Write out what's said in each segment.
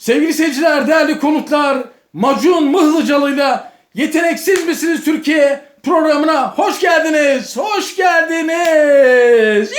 Sevgili seyirciler, değerli konuklar, Macun Mıhlıcalı'yla Yeteneksiz Misiniz Türkiye programına hoş geldiniz. Hoş geldiniz.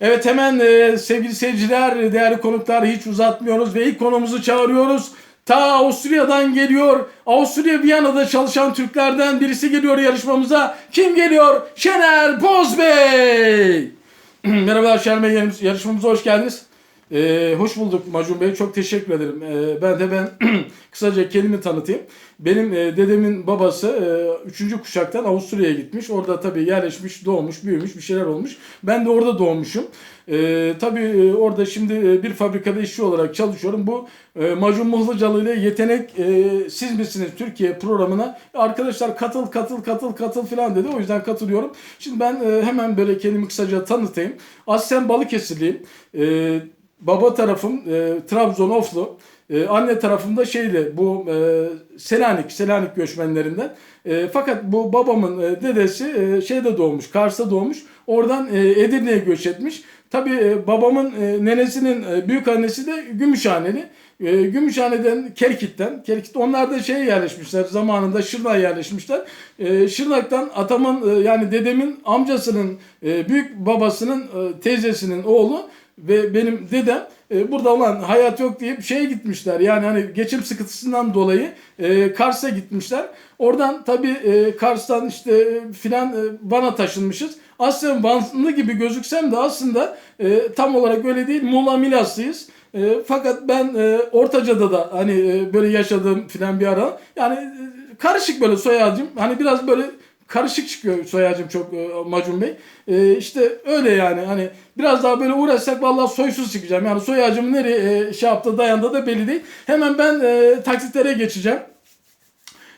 Evet hemen e, sevgili seyirciler, değerli konuklar hiç uzatmıyoruz ve ilk konumuzu çağırıyoruz. Ta Avusturya'dan geliyor. Avusturya Viyana'da çalışan Türklerden birisi geliyor yarışmamıza. Kim geliyor? Şener Bozbey. Merhabalar Şener Bey yarış- yarışmamıza hoş geldiniz. Ee, hoş bulduk Macun Bey. Çok teşekkür ederim. Ee, ben de ben kısaca kendimi tanıtayım. Benim e, dedemin babası e, üçüncü kuşaktan Avusturya'ya gitmiş. Orada tabii yerleşmiş, doğmuş, büyümüş, bir şeyler olmuş. Ben de orada doğmuşum. Ee, tabii e, orada şimdi e, bir fabrikada işçi olarak çalışıyorum. Bu e, Macun Mıhlıcalı ile Yetenek e, Siz Misiniz Türkiye programına arkadaşlar katıl katıl katıl katıl falan dedi. O yüzden katılıyorum. Şimdi ben e, hemen böyle kendimi kısaca tanıtayım. Aslen Balıkesirliyim. E, baba tarafım e, Trabzon Oflu. E, anne tarafımda şeydi bu e, Selanik, Selanik göçmenlerinden. E, fakat bu babamın e, dedesi e, şeyde doğmuş, Kars'ta doğmuş. Oradan e, Edirne'ye göç etmiş. Tabii e, babamın e, nenesinin e, büyük annesi de Gümüşhaneli. E, Gümüşhane'den Kerkit'ten. Kerkit onlar da şeye yerleşmişler. Zamanında Şırnak'a yerleşmişler. E, Şırnak'tan atamın e, yani dedemin amcasının e, büyük babasının e, teyzesinin oğlu ve benim dedem e, burada olan hayat yok deyip şeye gitmişler. Yani hani geçim sıkıntısından dolayı e, Kars'a gitmişler. Oradan tabii e, Kars'tan işte e, filan e, Van'a taşınmışız. Aslen Vanlı gibi gözüksem de aslında e, tam olarak öyle değil. Muğla Milaslıyız. E, fakat ben e, Ortaca'da da hani e, böyle yaşadığım filan bir ara. Yani e, karışık böyle soy ağacım. Hani biraz böyle karışık çıkıyor soy ağacım çok e, Macun Bey. E, işte öyle yani hani biraz daha böyle uğraşsak vallahi soysuz çıkacağım. Yani soy ağacım nereye e, şey yaptı dayandı da belli değil. Hemen ben e, taktiklere geçeceğim.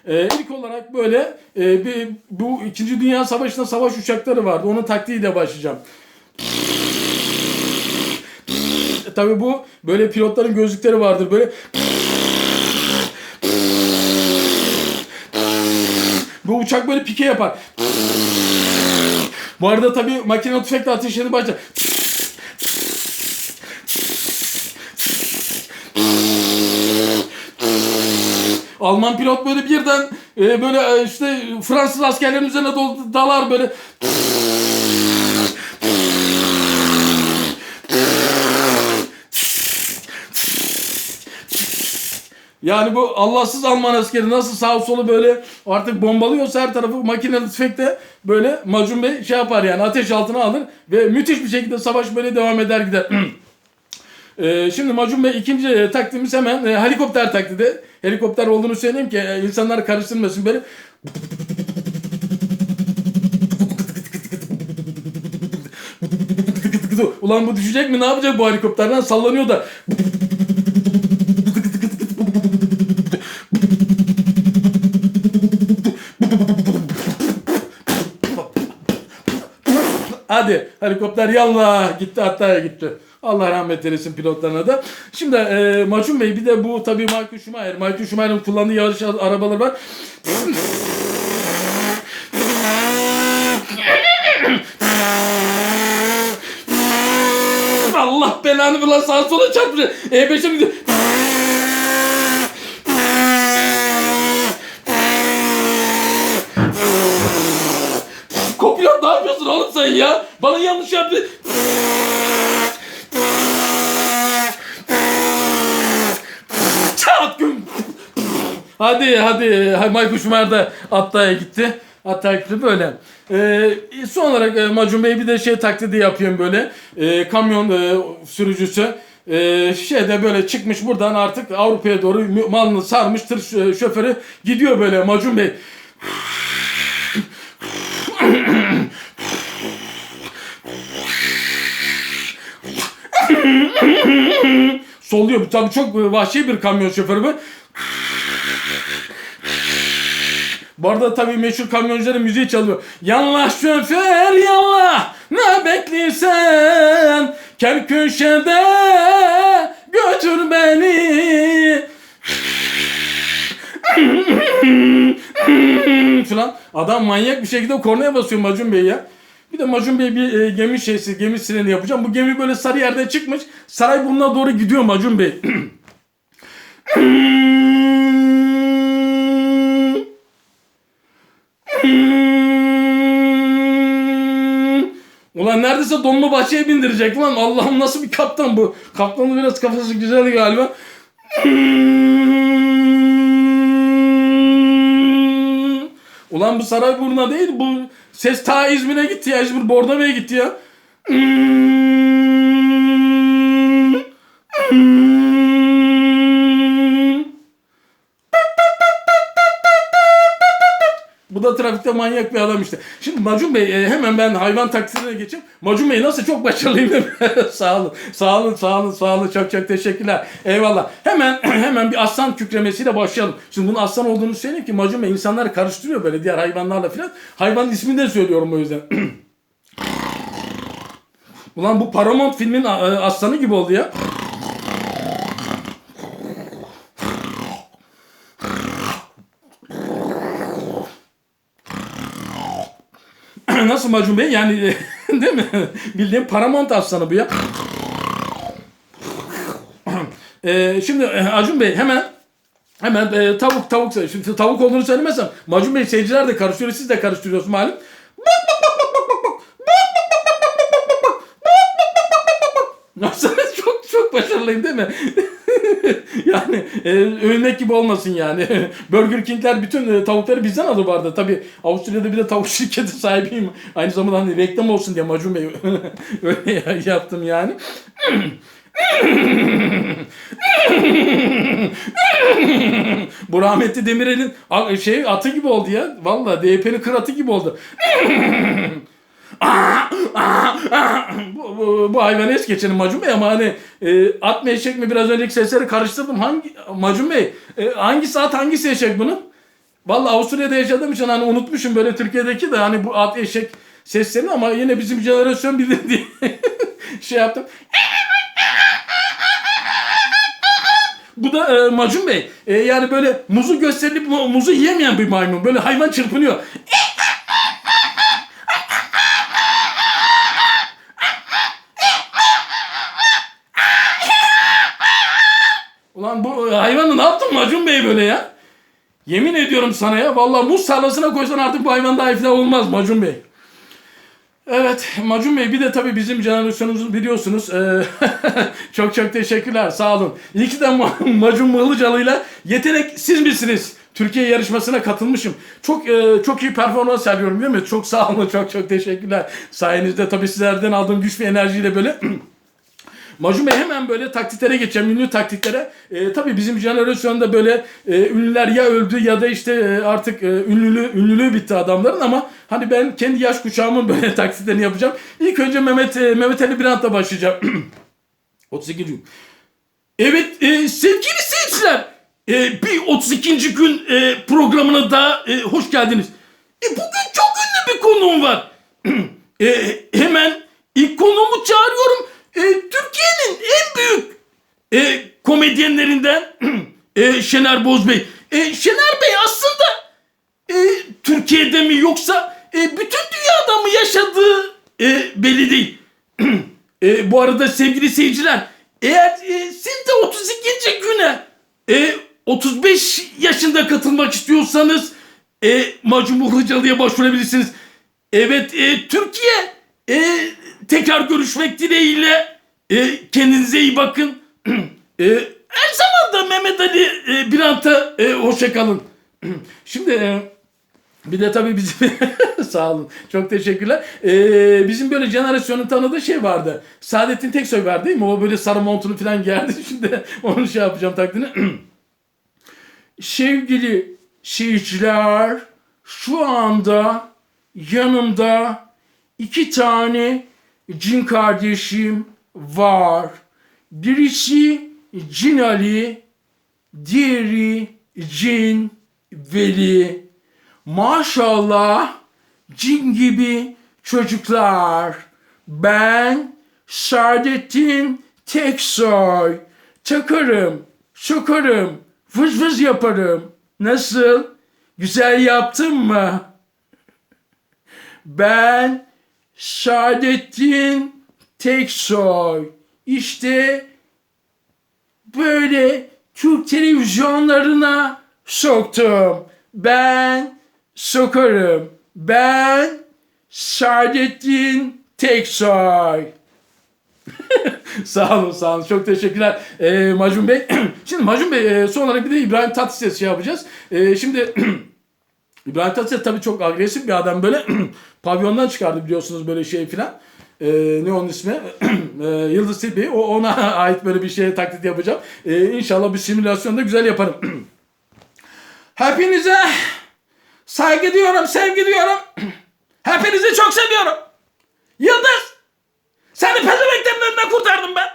Ee, ilk olarak böyle e, bir, bu 2. Dünya Savaşı'nda savaş uçakları vardı. Onun taktiğiyle başlayacağım. E, Tabii bu böyle pilotların gözlükleri vardır. Böyle bu uçak böyle pike yapar. Bu arada tabii makine tüfekle ateşleri başlar. Alman pilot böyle birden e, böyle e, işte Fransız askerlerin üzerine dalar böyle. Yani bu Allahsız Alman askeri nasıl sağ solu böyle artık bombalıyorsa her tarafı makineli tüfekte böyle Macun Bey şey yapar yani ateş altına alır ve müthiş bir şekilde savaş böyle devam eder gider. Ee, şimdi Macun Bey ikinci e, taktiğimiz hemen e, helikopter taklidi. Helikopter olduğunu söyleyeyim ki e, insanlar karıştırmasın böyle. Ulan bu düşecek mi ne yapacak bu helikopterden sallanıyor da. Hadi helikopter yallah gitti hatta gitti. Allah rahmet eylesin pilotlarına da. Şimdi e, Macun Bey bir de bu tabii Michael Schumacher. Michael Schumacher'ın kullandığı yarış arabaları var. Allah belanı bulan sağa sola çarpmış. E5'e mi gidiyor? Kopilot ne yapıyorsun oğlum sen ya? Bana yanlış yaptı. Çat gün. Hadi hadi. Michael Schumacher de Atta'ya gitti. Atta'ya gitti böyle. Ee, son olarak e, Macun Bey bir de şey taklidi yapıyorum böyle. Ee, kamyon e, sürücüsü. Ee, şeyde böyle çıkmış buradan artık Avrupa'ya doğru malını sarmış tır şö- şoförü gidiyor böyle Macun Bey. Solluyor. Bu tabii çok vahşi bir kamyon şoförü bu. Bu arada tabii meşhur kamyoncuların müziği çalıyor. Yallah şoför yallah ne bekliyorsun? Kel köşede götür beni. falan. Adam manyak bir şekilde kornaya basıyor Macun Bey ya. Bir de Macun Bey bir e, gemi şeysi, gemi sireni yapacağım. Bu gemi böyle sarı yerden çıkmış. Sarayburnu'na doğru gidiyor Macun Bey. Ulan neredeyse donma bahçeye bindirecek lan. Allah'ım nasıl bir kaptan bu. Kaptanın biraz kafası güzeldi galiba. Ulan bu Sarayburnu'na değil bu ses ta İzmir'e gitti ya. İzmir Bornova'ya gitti ya. Bu da trafikte manyak bir adam işte. Şimdi Macun Bey e, hemen ben hayvan taksirine geçeyim. Macun Bey nasıl çok başarılıyım sağ olun. Sağ olun, sağ olun, sağ olun. Çok çok teşekkürler. Eyvallah. Hemen hemen bir aslan kükremesiyle başlayalım. Şimdi bunun aslan olduğunu söyleyeyim ki Macun Bey insanları karıştırıyor böyle diğer hayvanlarla filan. Hayvanın ismini de söylüyorum o yüzden. Ulan bu Paramount filmin a- aslanı gibi oldu ya. Nasıl Macun Bey? Yani değil mi? Bildiğin Paramount aslanı bu ya. Ee, şimdi e, Acun Bey hemen hemen e, tavuk tavuk şimdi tavuk olduğunu söylemezsem Macun Bey seyirciler de karıştırıyor siz de karıştırıyorsunuz malum. Nasıl çok çok başarılıyım değil mi? yani e, övünmek gibi olmasın yani. Burger King'ler bütün e, tavukları bizden alır bu arada. Tabii Avusturya'da bir de tavuk şirketi sahibiyim. Aynı zamanda hani reklam olsun diye Macun Bey öyle yaptım yani. Bu rahmetli Demirel'in şey atı gibi oldu ya. Vallahi DYP'nin kıratı gibi oldu. bu, bu, bu hayvanı es geçelim Macun Bey ama hani e, at mı eşek mi biraz önceki sesleri karıştırdım. Hangi Macun Bey e, hangisi at hangisi eşek bunun? Vallahi Avusturya'da yaşadığım için hani unutmuşum böyle Türkiye'deki de hani bu at eşek seslerini ama yine bizim jenerasyon bilir diye şey yaptım. Bu da e, Macun Bey. E, yani böyle muzu gösterilip mu- muzu yiyemeyen bir maymun. Böyle hayvan çırpınıyor. Ulan bu e, hayvanı ne yaptın Macun Bey böyle ya? Yemin ediyorum sana ya. Vallahi muz tarlasına koysan artık bu hayvan daha iflah olmaz Macun Bey. Evet Macun Bey bir de tabii bizim jenerasyonumuzu biliyorsunuz. Ee, çok çok teşekkürler sağ olun. İyi ki de Ma- Macun Mığlıcalı'yla yetenek siz misiniz? Türkiye yarışmasına katılmışım. Çok e, çok iyi performans sergiliyorum değil mi? Çok sağ olun çok çok teşekkürler. Sayenizde tabii sizlerden aldığım güç ve enerjiyle böyle Macun Bey hemen böyle taktiklere geçeceğim, ünlü taktiklere. E, tabii bizim jenerasyonda böyle e, ünlüler ya öldü ya da işte e, artık e, ünlülü, ünlülüğü bitti adamların ama hani ben kendi yaş kuşağımın böyle taklitlerini yapacağım. İlk önce Mehmet e, Mehmet Ali Birant'la başlayacağım. 32. gün. Evet e, sevgili seyirciler e, bir 32. gün e, programına da e, hoş geldiniz. E, bugün çok ünlü bir konuğum var. e, hemen ilk konuğumu çağırıyorum. E, Türkiye'nin en büyük e, komedyenlerinden e, Şener Boz Bey. E, Şener Bey aslında e, Türkiye'de mi yoksa e, bütün dünyada mı yaşadığı e, belli değil. E, bu arada sevgili seyirciler eğer e, siz de 32. güne e, 35 yaşında katılmak istiyorsanız e, Macumur Hıcalı'ya başvurabilirsiniz. Evet e, Türkiye e, tekrar görüşmek dileğiyle e, kendinize iyi bakın. e, her zaman da Mehmet Ali e, Birant'a e, hoşça kalın. Şimdi e, bir de tabii bizim sağ olun. Çok teşekkürler. Ee, bizim böyle jenerasyonun tanıdığı şey vardı. Saadettin Teksoy var değil mi? O böyle sarı montunu falan giyerdi. Şimdi onu şey yapacağım taklidini. Sevgili seyirciler, şu anda yanımda iki tane cin kardeşim var. Birisi Cin Ali, diğeri Cin Veli. Maşallah cin gibi çocuklar. Ben Saadettin Teksoy. Takarım, sokarım, vız vız yaparım. Nasıl? Güzel yaptım mı? Ben Saadettin Teksoy. İşte böyle Türk televizyonlarına soktum. Ben sokarım. Ben Saadettin Teksoy. sağ olun sağ olun çok teşekkürler ee, Macun Bey. şimdi Macun Bey e, son olarak bir de İbrahim Tatlıses şey yapacağız. E, şimdi İbrahim Tatlıses tabii çok agresif bir adam böyle pavyondan çıkardı biliyorsunuz böyle şey filan. E, ne onun ismi? e, Yıldız Tilbe. O ona ait böyle bir şey taklit yapacağım. E, inşallah bir simülasyonda güzel yaparım. Hepinize saygı diyorum, sevgi diyorum. Hepinizi çok seviyorum. Yıldız! Seni pezemeklerin kurtardım ben.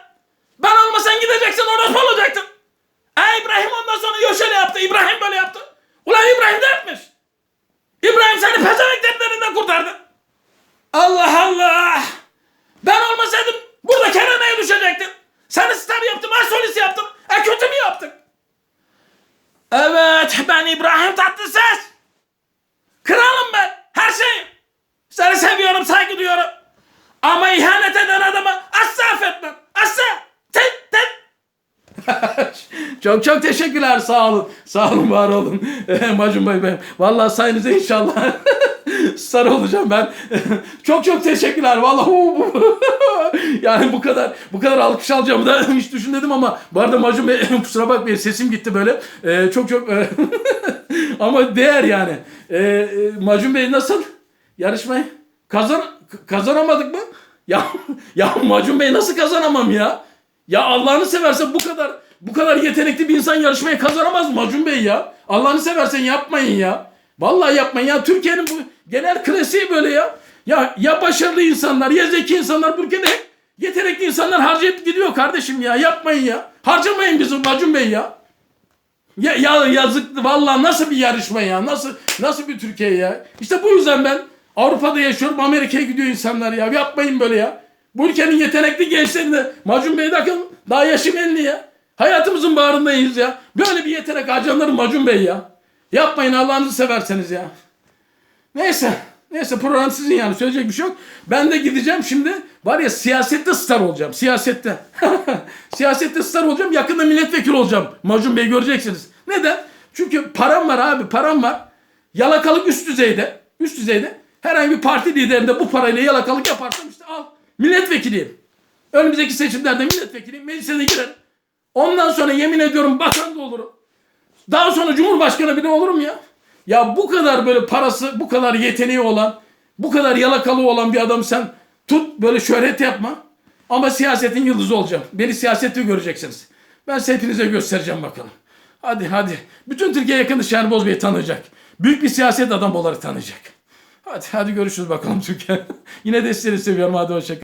Ben olmasan gideceksin orospu olacaktın. Ey İbrahim ondan sonra yo şöyle yaptı. İbrahim böyle yaptı. Ulan İbrahim ne yapmış? İbrahim seni pezemeklerin önünden kurtardı. Allah Allah. Ben olmasaydım burada Kenan'a düşecektin. Seni star yaptım, asolis yaptım. E kötü mü yaptık? Evet ben İbrahim Tatlıses. Kralım ben. Her şeyim. Seni seviyorum, saygı duyuyorum. Ama ihanet eden adamı asla affetmem. Asla. Tek tek. çok çok teşekkürler. Sağ olun. Sağ olun, var olun. Eh, Macun Bey ben. Vallahi sayenizde inşallah sarı olacağım ben. çok çok teşekkürler. Vallahi yani bu kadar bu kadar alkış alacağımı da hiç düşünmedim ama bu arada Macun Bey kusura bakmayın sesim gitti böyle. Eh, çok çok eh, ama değer yani. Eh, Macun Bey nasıl? Yarışmayı kazan kazanamadık mı? Ya ya Macun Bey nasıl kazanamam ya? Ya Allah'ını seversen bu kadar bu kadar yetenekli bir insan yarışmaya kazanamaz mı Macun Bey ya? Allah'ını seversen yapmayın ya. Vallahi yapmayın ya. Türkiye'nin bu genel klasiği böyle ya. Ya ya başarılı insanlar ya zeki insanlar bu ülkede yetenekli insanlar harcayıp gidiyor kardeşim ya. Yapmayın ya. Harcamayın bizi Macun Bey ya. Ya, ya yazık vallahi nasıl bir yarışma ya? Nasıl nasıl bir Türkiye ya? İşte bu yüzden ben Avrupa'da yaşıyorum. Amerika'ya gidiyor insanlar ya. Yapmayın böyle ya. Bu ülkenin yetenekli gençlerine Macun Bey bakın daha yaşım 50 ya. Hayatımızın bağrındayız ya. Böyle bir yetenek harcanır Macun Bey ya. Yapmayın Allah'ınızı severseniz ya. Neyse. Neyse program sizin yani söyleyecek bir şey yok. Ben de gideceğim şimdi. Var ya siyasette star olacağım. Siyasette. siyasette star olacağım. Yakında milletvekili olacağım. Macun Bey göreceksiniz. Neden? Çünkü param var abi param var. Yalakalık üst düzeyde. Üst düzeyde. Herhangi bir parti liderinde bu parayla yalakalık yaparsam işte al. Milletvekiliyim. Önümüzdeki seçimlerde milletvekiliyim. Meclise de girerim. Ondan sonra yemin ediyorum bakan da olurum. Daha sonra cumhurbaşkanı bile olurum ya. Ya bu kadar böyle parası, bu kadar yeteneği olan, bu kadar yalakalı olan bir adam sen tut böyle şöhret yapma. Ama siyasetin yıldızı olacağım. Beni siyasette göreceksiniz. Ben size hepinize göstereceğim bakalım. Hadi hadi. Bütün Türkiye yakında Şerboz Bey tanıyacak. Büyük bir siyaset adam olarak tanıyacak. Hadi hadi görüşürüz bakalım Türkiye. Yine de sizleri seviyorum. Hadi hoşçakalın.